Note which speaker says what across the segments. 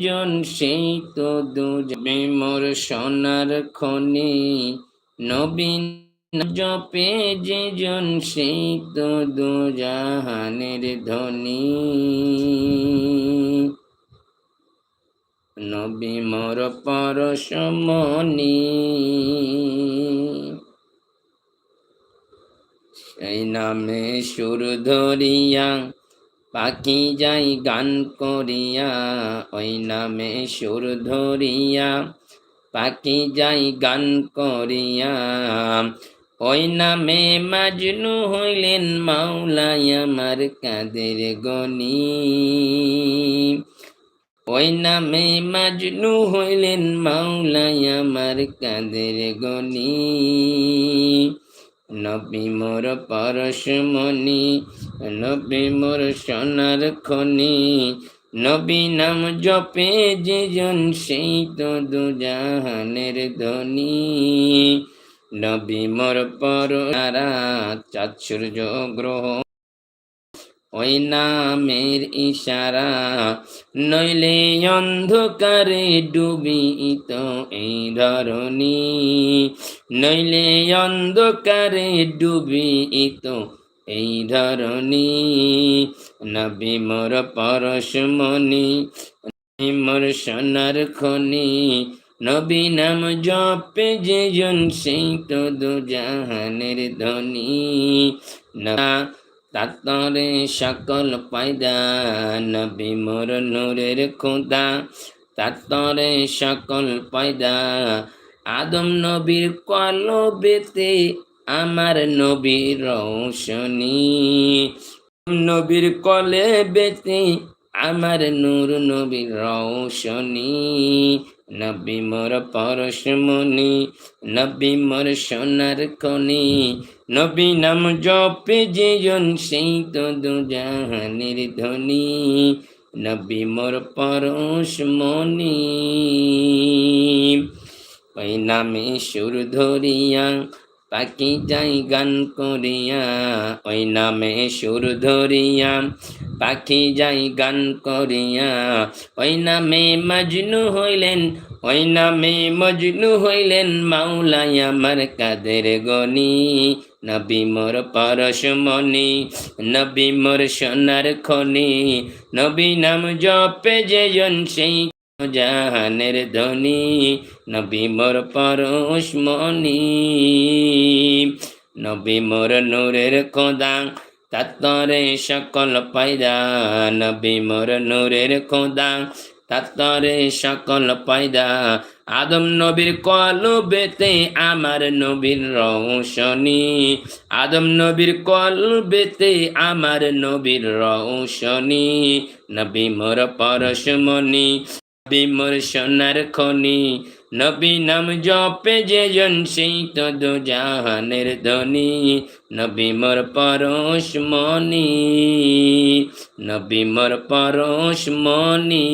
Speaker 1: জন সেই তো দুজবে মোর সোনার খনি। নবীন জপে যে জন সেই তো দুজাহানের ধনী। নবী মোর পরশমণি। সেই নামে সুর ধরিয়া পাখি যাই গান করিয়া, ওই নামে সুর ধরিয়া। পাখি যাই গান করিয়া, ওই নামে মাজনু হইলেন মাওলাই আমার কাদের গনি। ওই নামে মাজনু হইলেন মাওলাই আমার কাদের গনি। নবী মোর পরশমণি নবী মোর সোনার খনি। নবী নাম জপে যে জন সেই তো দুজাহানের ধনী। নবী মোর পর চাচুর্য গ্রহ। ওই নামের ইশারা, নইলে অন্ধকারে ডুবিত এই ধরণী। নইলে অন্ধকারে ডুবি ডুবিত এই ধরণী নবী মোর পরশমণি মোর সোনার খনি। নবী নাম জপে যে জন, সেই তো দু জাহানের ধনী। না তাতরে সকল পায়দা, নবী মোর নূরের খোদা। তাতরে সকল পায়দা, আদম নবীর কলবেতে আমার নবীর রৌশনী। নবীর কলে বেতে আমার নূর নবীর রৌশনী। নবী মোর পরশমণি নবী মোর সোনার খনি। নবী নাম জপে যে জন সেই তো দুজাহানের ধ্বনি নবী মোর পরশমণি ওই নামে সুর ধরিয়া পাখি যাই গান করিয়া, ওই নামে সুর ধরিয়া। পাখি যাই গান করিয়া, ওই নামে মজনু হইলেন, ওই নামে মজনু হইলেন মাওলাই আমার কাদের গনি। নবী মোর পরশমণি নবী মোর সোনার খনি। নবী নাম জপে যে জন সেই জাহানের ধনী নবী মোর পরশমণি নবী মোর নূরের খোদা তাতরে সকল পায়দা। নবী মোর নূরের খোদা তাতরে সকল পায়দা। আদম নবীর কলবেতে আমার নবীর রৌশনী আদম নবীর কলবেতে আমার নবীর রৌশনী নবী মোর পরশমণি নবী মোর সোনার খনি। নবী নাম জপে যে জন সেই তো দু জাহানের ধনী। নবী মোর পরশ মনি নবী মোর পরশ মনি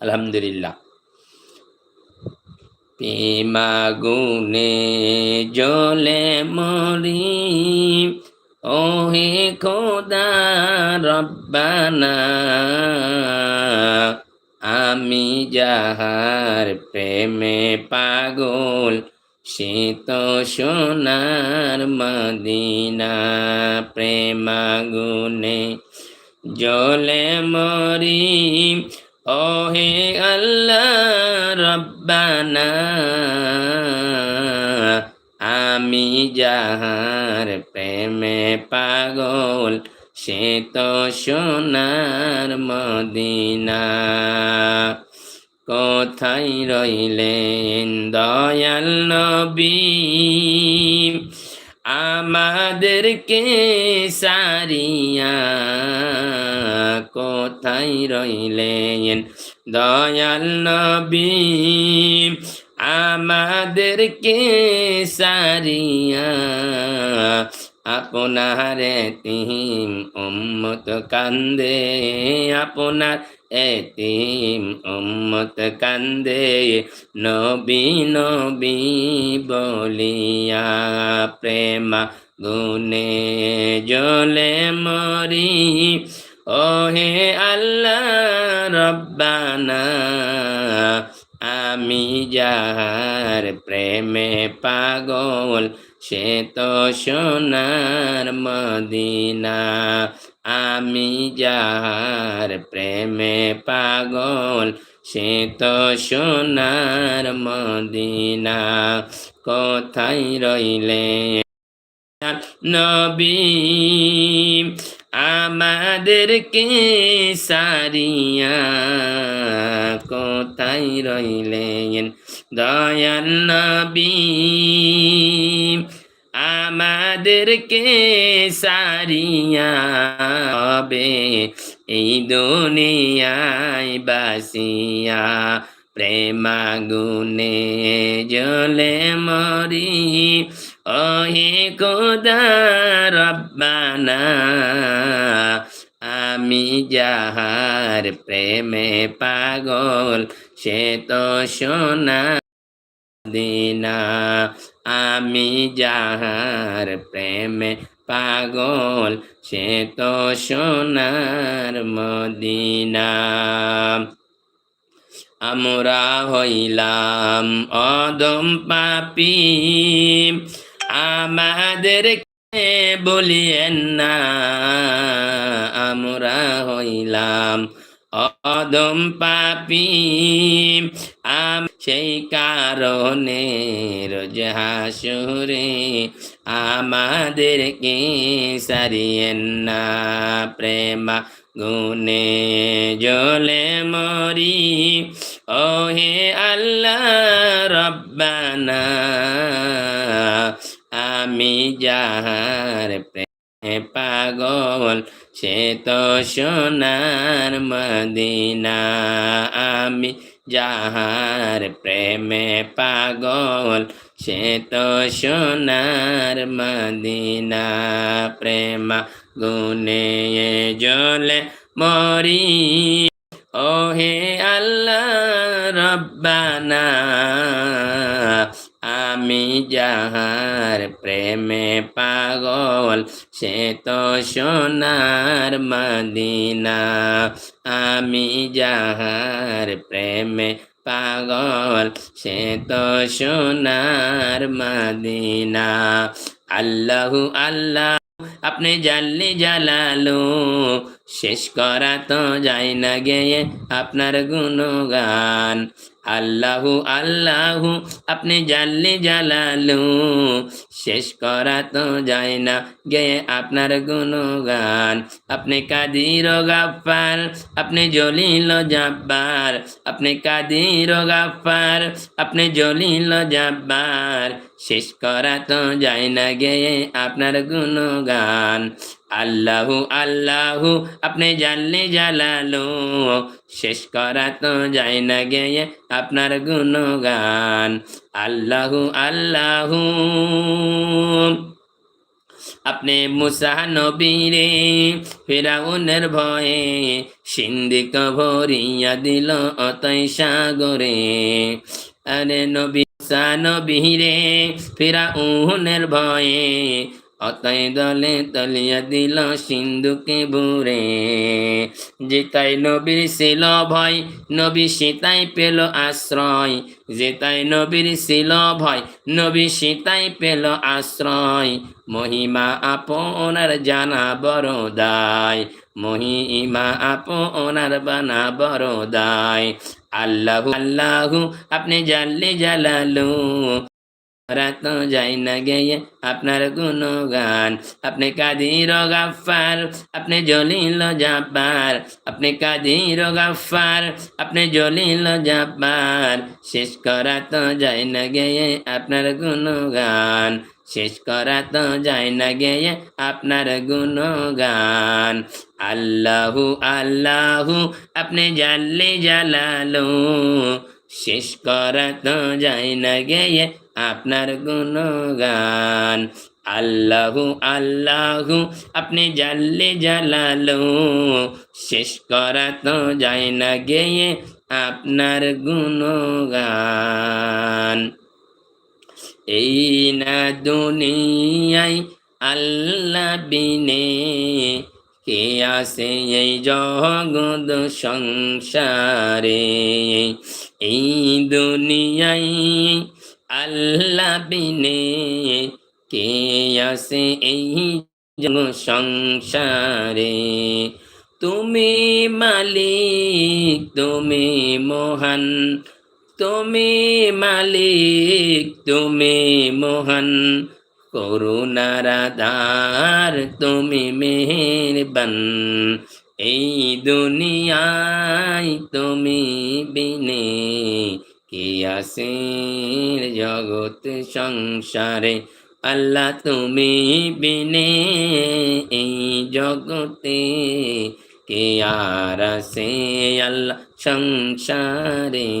Speaker 1: আলহামদুলিল্লাহ। পিমাগুনে জলে মরি। ওহে খোদা রব্বানা, আমি যাহার প্রেমে পাগল, সে তো সোনার মদিনা প্রেমাগুনে জলে মরি। ওহে আল্লাহ রব্বানা, আমি যাহার প্রেমে পাগল সে তো সোনার মদিনা। কোথায় রইলেন দয়াল নবী? আমাদেরকে সারিয়া কোথায় রইলেন দয়াল নবী? আমাদেরকে সারিয়া আপনার এতিম উম্মত কান্দে, আপনার এতিম উম্মত কান্দে, নবী নবী বলিয়া প্রেমা গুনে জলে মরি। ও হে আল্লাহ রব্বানা, আমি যাহার প্রেমে পাগল সে তো সোনার মদিনা, আমি যার প্রেমে পাগল, সে তো সোনার মদিনা। কোথায় রইলে? নবী আমাদেরকে সারিয়া কোথায় রইলেন? দয়াল নবী, আমাদেরকে সারিয়া হবে এই দুনিয়ায় বাসিয়া। প্রেমাগুনে জলে মরি, ওহে কোদা রব্বানা। আমি যাহার প্রেমে পাগল, সে তো সোনা দিনা। আমি যাহার প্রেমে পাগল, সে তো সোনার মদিনা। আমরা হইলাম অদম পাপি, আমাদের বলিয়েন না আমরা হইলাম অদম পাপি। আম সেই কারণে রোজ হাসুরে আমাদেরকে সারিয়েন না প্রেমা গুনে জলে মরি। ও হে আল্লাহ রব্বানা যাহার প্রেমে পাগল, সে তো সোনার মদিনা। আমি যাহার প্রেমে পাগল, সে তো সোনার মদিনা। প্রেমা গুনে জলে মরি ও হে আল্লাহ রব্বানা। যাহার প্রেমে পাগল সে তো সোনার মদিনা আমি যাহার প্রেমে পাগল সে তো সোনার মদিনা আল্লাহু আল্লাহ আপনি জানলে জালালো শেষ করা তো যায় না গেয়ে আপনার গুণগান আল্লাহু আল্লাহু, আপনি জানলে জালালু, শেষ করা তো যায় না গে আপনার গুণগান। আপনি কাদির গাফার আপনি জলিল জাব্বার। আপনি কাদির গাফার আপনি জলিল জাব্বার। শেষ করা তো যায় না গে আপনার গুণগান। আল্লাহু আল্লাহু, আপনি জানলে জালালো শেষ করা তো যায় না গেয়ে আপনার গুণগান। আল্লাহু আল্লাহু। আপনি মুসা নবীরে ফেরাউনের ভয়ে সিন্দিক ভরিয়া দিল অতই সাগরে। আরে নবী, মুসা ফেরাউনের ভয়ে অতই দলে তলিয়া দিল সিন্ধুকে বুড়ে যেতাই নবীর ছিল ভয়, নবী সীতাই পেল আশ্রয়। যেতাই নবীর ছিল ভয়, নবী সীতাই পেল আশ্রয়। মহিমা আপনার জানা বড় মহিমা আপনার বানা বড় দায়। আল্লাহু আল্লাহু, আপনি জানলে জালালু। রাত যাই না গেয়ে আপনার গুণগান আপনি কাদির গাফার আপনি জলিল জাব্বার আপনি কাদির গাফার আপনি জলিল জাব্বার শেষ করা তো যাই না গেয়ে আপনার গুণগান শেষ করা তো যায় না গেয়ে আপনার গুণগান আল্লাহু আল্লাহু আপনি জানলে জালালো শেষ করা তো যায় না গেয়ে আপনার গুণগান। আল্লাহু আল্লাহু, আপনি জানলে জালালো। শেষ করা তো যায় না গেয়ে আপনার গুণগান। এই না দুনিয়ায় আল্লাহ বিনে কে আছে এই জগৎ সংসারে? এই দুনিয়ায় আল্লাহ বিনে কে আছে এই সংসারে? তুমি মালিক, তুমি মহান। তুমি মালিক, তুমি মহান। করুণার আধার, তুমি মেহেরবান। এই দুনিয়ায় তুমি বিনে। আছে জগৎ সংসারে আল্লাহ তুমি বিনে এই জগতে কে আর আছে আল্লাহ সংসারে?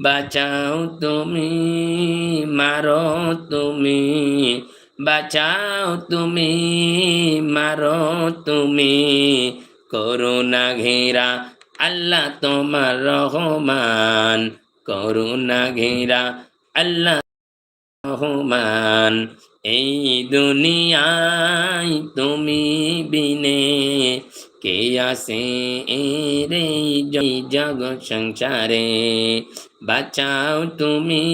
Speaker 1: বাঁচাও তুমি, মারো তুমি, বাঁচাও তুমি, মারো তুমি, করুণা ঘেরা আল্লাহ তোমার রহমান। করুণা ঘেরা আল্লাহ রহমান এই দুনিয়ায় তুমি বিনে কে আসে রে জগৎ সংসারে। বাঁচাও তুমি,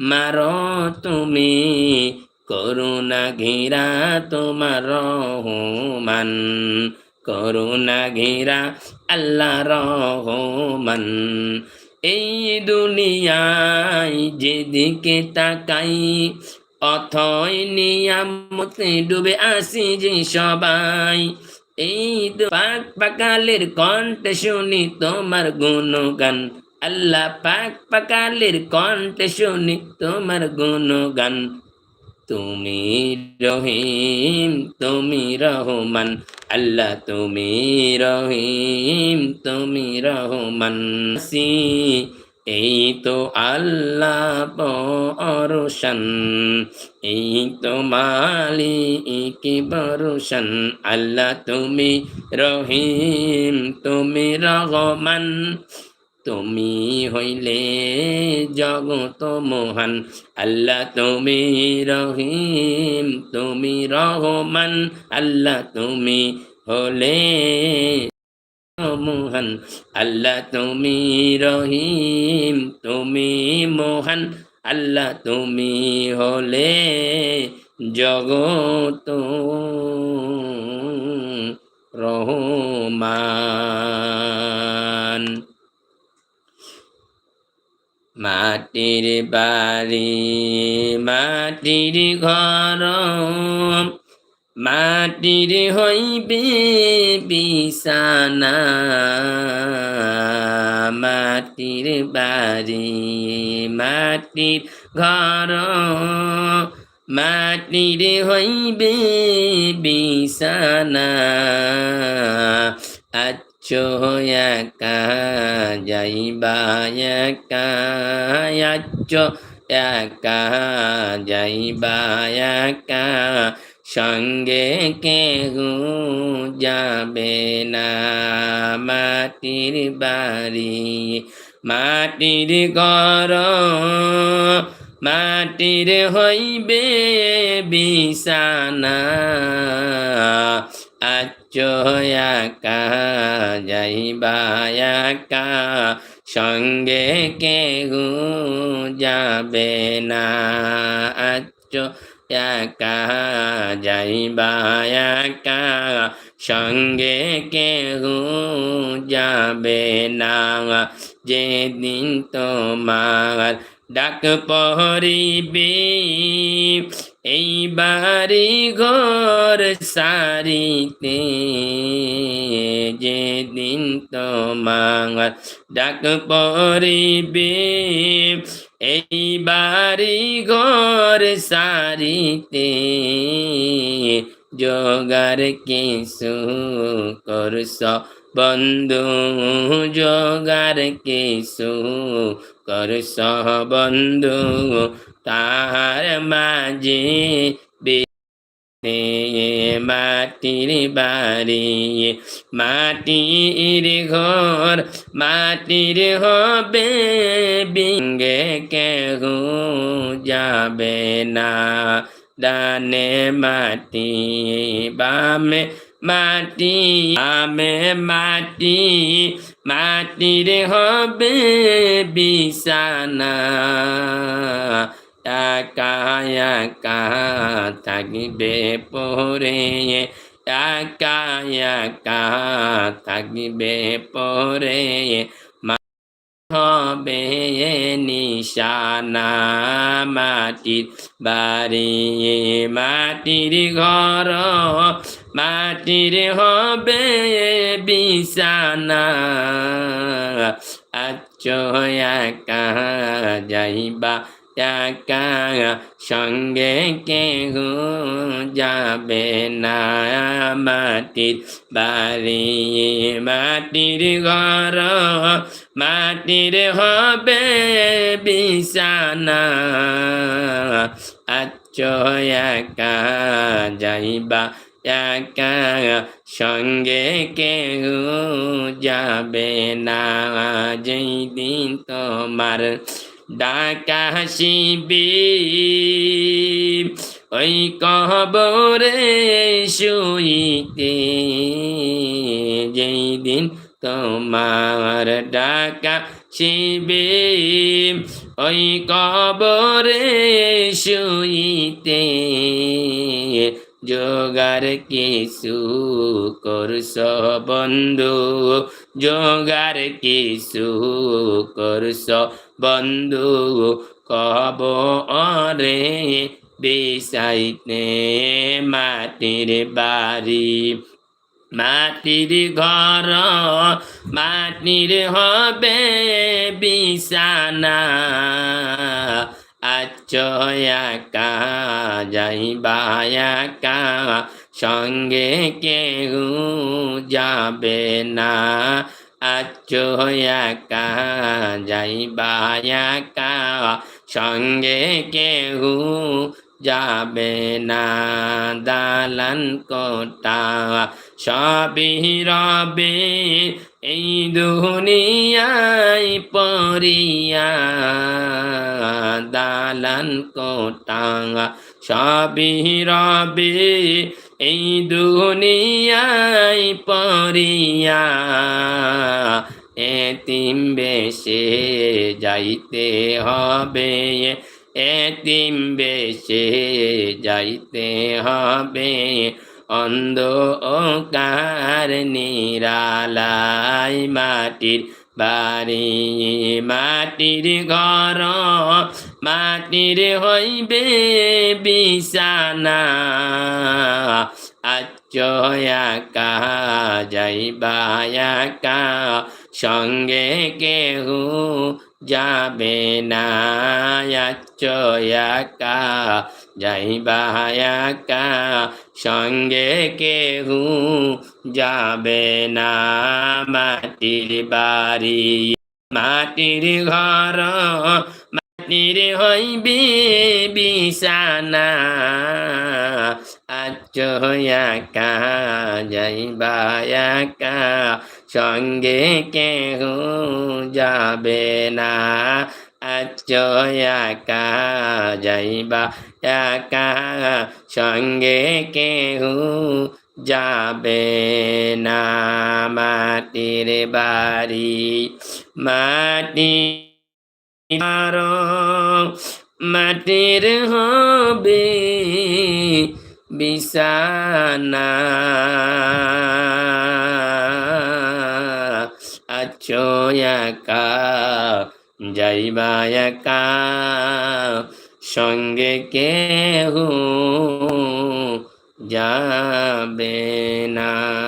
Speaker 1: মারো তুমি, করুণা ঘেরা তোমার রহমান। করুণা ঘেরা আল্লাহ রহমান। এই দুনিয়ায় যেদিকে তাকাই, অথয় নিয়ামতে ডুবে আসি যে সবাই। এই পাক পাকালের কণ্ঠ শুনি তোমার গুণগান। আল্লাহ পাক পাকালের কণ্ঠ শুনি তোমার গুণগান। তুমি রহিম, তুমি রহমান। আল্লাহ, তুমি রহিম, তুমি রহমান। সি এই তো আল্লাহ পরশন এই তো মালিক বরুশন আল্লাহ, তুমি রহিম, তুমি রহমান। তুমি হইলে জগত মোহন। আল্লাহ তুমি রহিম, তুমি রহমান। আল্লাহ তুমি হলে মোহন। আল্লাহ তুমি রহিম, তুমি মোহন। আল্লাহ তুমি হলে জগত রহমান। মাটির বাড়ি মাটির ঘর মাটির হইবে বিছানা মাটির বাড়ি মাটির ঘর মাটির হইবে বিছানা। আচ্ছো একা যাইবা একা আচ্ছো একা যাইবা একা সঙ্গে কেহ যাবে না মাটির বাড়ি মাটির ঘর মাটির হইবে বিছানা আচ্ছয়াকা যাইবা একা সঙ্গে কেহ যাবে না। আচ্ছ একা যাইবা একা সঙ্গে কেহ যাবে না। যেদিন তোমার ডাক পহরিবে এই বাড়ি ঘর সারিতে যেদিন তোমার ডাক পরিবে এই বাড়ি ঘর সারিতে জগার কিছু করস বন্ধু জগার কিছু করস বন্ধু, তাহার মাঝে মাটির বাড়ি। মাটির ঘর, মাটির হবে, বিঙ্গে কেহ যাবে না। ডানে মাটি, বামে মাটি, আমে মাটি, মাটির হবে বিছানা। একা থাকবে পরে একা থাকবে পরে হবে নিশানা, মাটির বাড়ি, মাটির ঘর মাটির হবে বিছানা আচ্ছো একা যাইবা একা, সঙ্গে কেহ যাবে না। মাটির বাড়ি, মাটির ঘর, মাটির হবে বিছানা আচ্ছো একা যাইবা একা সঙ্গে কেউ যাবে না। যেই দিন তোমার ডাকা শিবি, ওই কবরে শুইতে। যেই দিন তোমার ডাকা শিবে, ওই কবরে শুইতে। যোগার কিছু করস বন্ধু যোগার কিছু করস বন্ধু, কব অরে বিষাইতে মাটির বাড়ি। মাটির ঘর, মাটির হবে বিছানা আচয়াকা যাইবা একা সঙ্গে কেহ যাবে না। আচয়াকা যাইবা একা সঙ্গে কেহ যাবে না। দালান কোটা, সবই রবে এই দুনিয়ায় পরিয়া দালান কোটা সবই রবে। এই দুনিয়ায় পরিয়া এতিম বেশে যাইতে হবে। এতিম বেশে যাইতে হবে। অন্ধ কার নিরালাই মাটির বাড়ি, মাটির ঘর, মাটির হইবে বিছানা। আচয়াকা যাইবা একা, সঙ্গে কেহ যাবে না। আচয়াকা যাইবা একা সঙ্গে কেহু যাবে না মাটির বাড়ি। মাটির ঘর, মাটির হইবে বিছানা। আচয়াকা যাইবা একা সঙ্গে কেহ যাবে না আচয়াকা যাইবা একা সঙ্গে কেহ যাবে না মাটির বাড়ি। মাটি মাটির হবে বিছানা। আছো একা, যাইবা একা সঙ্গে কেহ যাবে না।